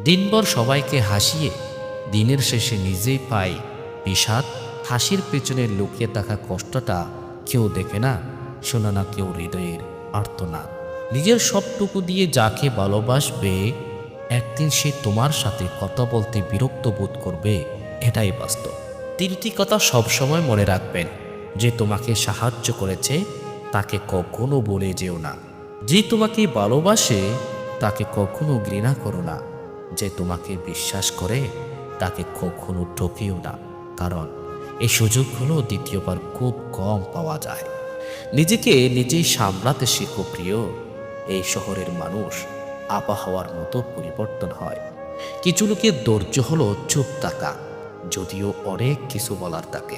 দিনভর সবাইকে হাসিয়ে, দিনের শেষে নিজেই পাই বিষাদ, হাসির পেছনে লুকিয়ে থাকা কষ্টটা কেউ দেখে না শোনা না কেউ হৃদয়ের আর্তনাদ নিজের সবটুকু দিয়ে যাকে ভালোবাসবে, একদিন সে তোমার সাথে কথা বলতে বিরক্ত বোধ করবে, এটাই বাস্তব। তিনটি কথা সবসময় মনে রাখবেন, যে তোমাকে সাহায্য করেছে, তাকে কখনো বলে যেও না। যে তোমাকে ভালোবাসে, তাকে কখনো ঘৃণা করো না। যে তোমাকে বিশ্বাস করে, তাকে কখনো ঠকিও না। কারণ এই সুযোগগুলো দ্বিতীয়বার খুব কম পাওয়া যায়। নিজেকে নিজেই সামলাতে শেখো প্রিয়। এই শহরের মানুষ আবহাওয়ার মতো পরিবর্তন হয়। কিছু লোকের ধৈর্য হলো চুপ থাকা, যদিও অনেক কিছু বলার থাকে।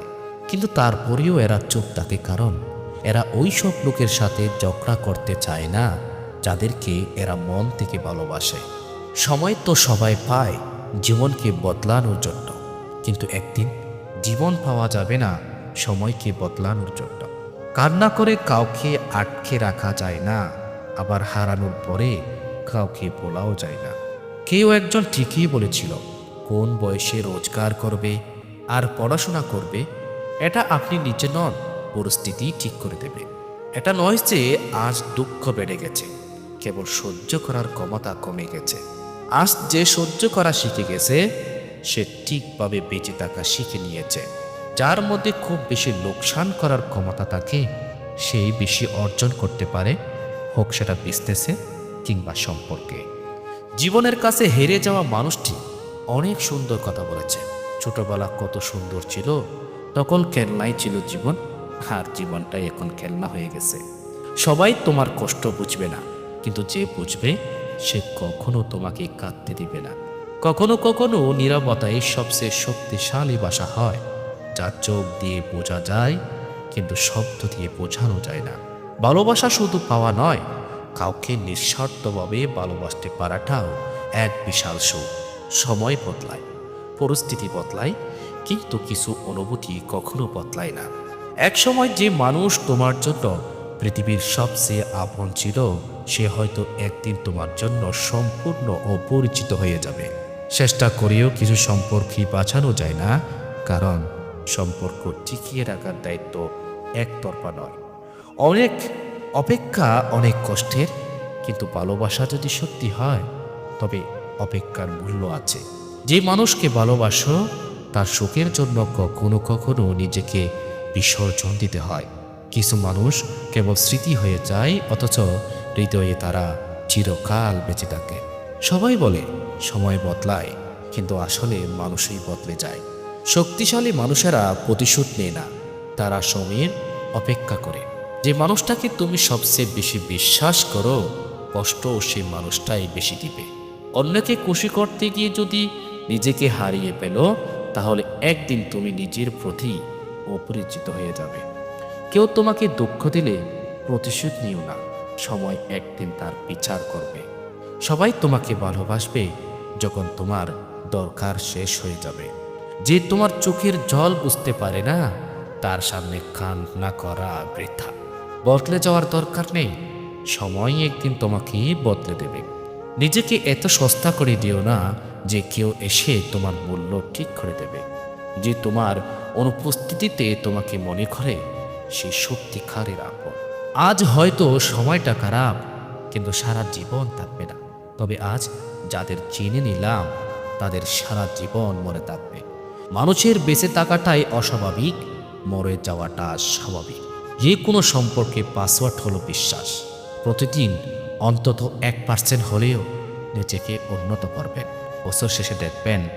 কিন্তু তারপরেও এরা চুপ থাকে কারণ এরা ওই সব লোকের সাথে ঝগড়া করতে চায় না, যাদেরকে এরা মন থেকে ভালোবাসে। সময় তো সবাই পায় জীবনকে বদলানোর জন্য। কিন্তু একদিন জীবন পাওয়া যাবে না সময়কে বদলানোর জন্য। কান্না করে কাউকে আটকে রাখা যায় না, আবার হারানোর পরে কাউকে বলাও যায় না। কেউ একজন ঠিকই বলেছিল, কোন বয়সে রোজগার করবে আর পড়াশোনা করবে, এটা আপনি নিজে নন, পরিস্থিতি ঠিক করে দেবে। এটা নয় যে আজ দুঃখ বেড়ে গেছে, কেবল সহ্য করার ক্ষমতা কমে গেছে। আজ যে সহ্য করা শিখে গেছে, সে ঠিকভাবে বেঁচে থাকা শিখে নিয়েছে। যার মধ্যে খুব বেশি লোকসান করার ক্ষমতা থাকে সেই বেশি অর্জন করতে পারে, হোক সেটা বিজনেসে কিংবা সম্পর্কে। জীবনের কাছে হেরে যাওয়া মানুষটি অনেক সুন্দর কথা বলেছে। ছোটবেলা কত সুন্দর ছিল, তখন খেলনাই ছিল জীবন, আর জীবনটাই এখন খেলনা হয়ে গেছে। সবাই তোমার কষ্ট বুঝবে না, কিন্তু যে বুঝবে সে কখনো তোমাকে কাঁদতে দিবে না। কখনো কখনো নিরবতাই সবচেয়ে শক্তিশালী ভাষা হয় যা চোখ দিয়ে বোঝা যায়, কিন্তু শব্দ দিয়ে বোঝানো যায় না। ভালোবাসা শুধু পাওয়া নয়, কাউকে নিঃস্বার্থভাবে ভালোবাসতে পারাটাও এক বিশাল সুখ। সময় বদলায়, পরিস্থিতি বদলায়, কিন্তু কিছু অনুভূতি কখনো বদলায় না। এক সময় যে মানুষ তোমার জন্য পৃথিবীর সবচেয়ে আপন ছিল, সে হয়তো একদিন তোমার জন্য সম্পূর্ণ অপরিচিত হয়ে যাবে। চেষ্টা করেও কিছু সম্পর্কই বাঁচানো যায় না, কারণ সম্পর্ক টিকিয়ে রাখার দায়িত্ব একতরফা নয়। অনেক অপেক্ষা অনেক কষ্টের, কিন্তু ভালোবাসা যদি সত্যি হয়, তবে অপেক্ষার মূল্য আছে। যে মানুষকে ভালোবাসো, তার সুখের জন্য কখনো কখনো নিজেকে বিসর্জন দিতে হয়। কিছু মানুষ কেবল স্মৃতি হয়ে যায়, অথচ হৃদয়ে তারা চিরকাল বেঁচে থাকে। সবাই বলে, সময় বদলায়, কিন্তু আসলে মানুষই বদলে যায়। শক্তিশালী মানুষেরা প্রতিশোধ নেয় না, তারা সময়ের অপেক্ষা করে। যে মানুষটাকে তুমি সবচেয়ে বেশি বিশ্বাস করো, কষ্ট সেই মানুষটাই বেশি দিবে। অন্যকে খুশি করতে গিয়ে যদি নিজেকে হারিয়ে পেল তাহলে একদিন তুমি নিজের প্রতি অপরিচিত হয়ে যাবে। কেউ তোমাকে দুঃখ দিলে প্রতিশোধ নিও না। সময় একদিন তার বিচার করবে। সবাই তোমাকে ভালোবাসবে যখন তোমার দরকার শেষ হয়ে যাবে। যে তোমার চোখের জল বুঝতে পারে না, তার সামনে কান্না করা বৃথা। বদলে যাওয়ার দরকার নেই। সময় একদিন তোমাকে বদলে দেবে। নিজেকে এত সস্তা করে দিও না যে কেউ এসে তোমার মূল্য ঠিক করে দেবে। যে তোমার অনুপস্থিতিতে তোমাকে মনে করে সে সত্যিকারের আপন। আজ হয়তো সময়টা খারাপ, কিন্তু সারা জীবন থাকবে না। তবে আজ যাদের চিনে নিলাম, তাদের সারা জীবন মরে থাকবে। মানুষের বেঁচে থাকাটাই অস্বাভাবিক, মরে যাওয়াটা স্বাভাবিক। যে কোনো সম্পর্কে পাসওয়ার্ড হলো বিশ্বাস। প্রতিদিন অন্তত এক পার্সেন্ট হলেও নিজেকে উন্নত করবেন। বছর শেষে দেখবেন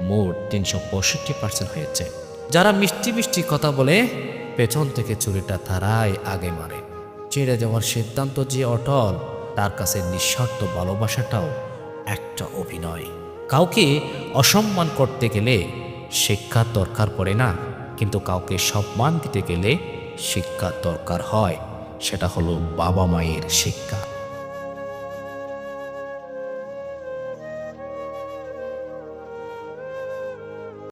মোট তিনশো পঁয়ষট্টি পার্সেন্ট হয়েছে। যারা মিষ্টি মিষ্টি কথা বলে পেছন থেকে ছুরিটা তারাই আগে মারে। ছেড়ে যাওয়ার সিদ্ধান্ত যে অটল, তার কাছে নিঃস্বার্থ ভালোবাসাটাও একটা অভিনয়। কাউকে অসম্মান করতে গেলে শিক্ষার দরকার পড়ে না, কিন্তু কাউকে সম্মান দিতে গেলে শিক্ষার দরকার হয়। সেটা হলো বাবা মায়ের শিক্ষা।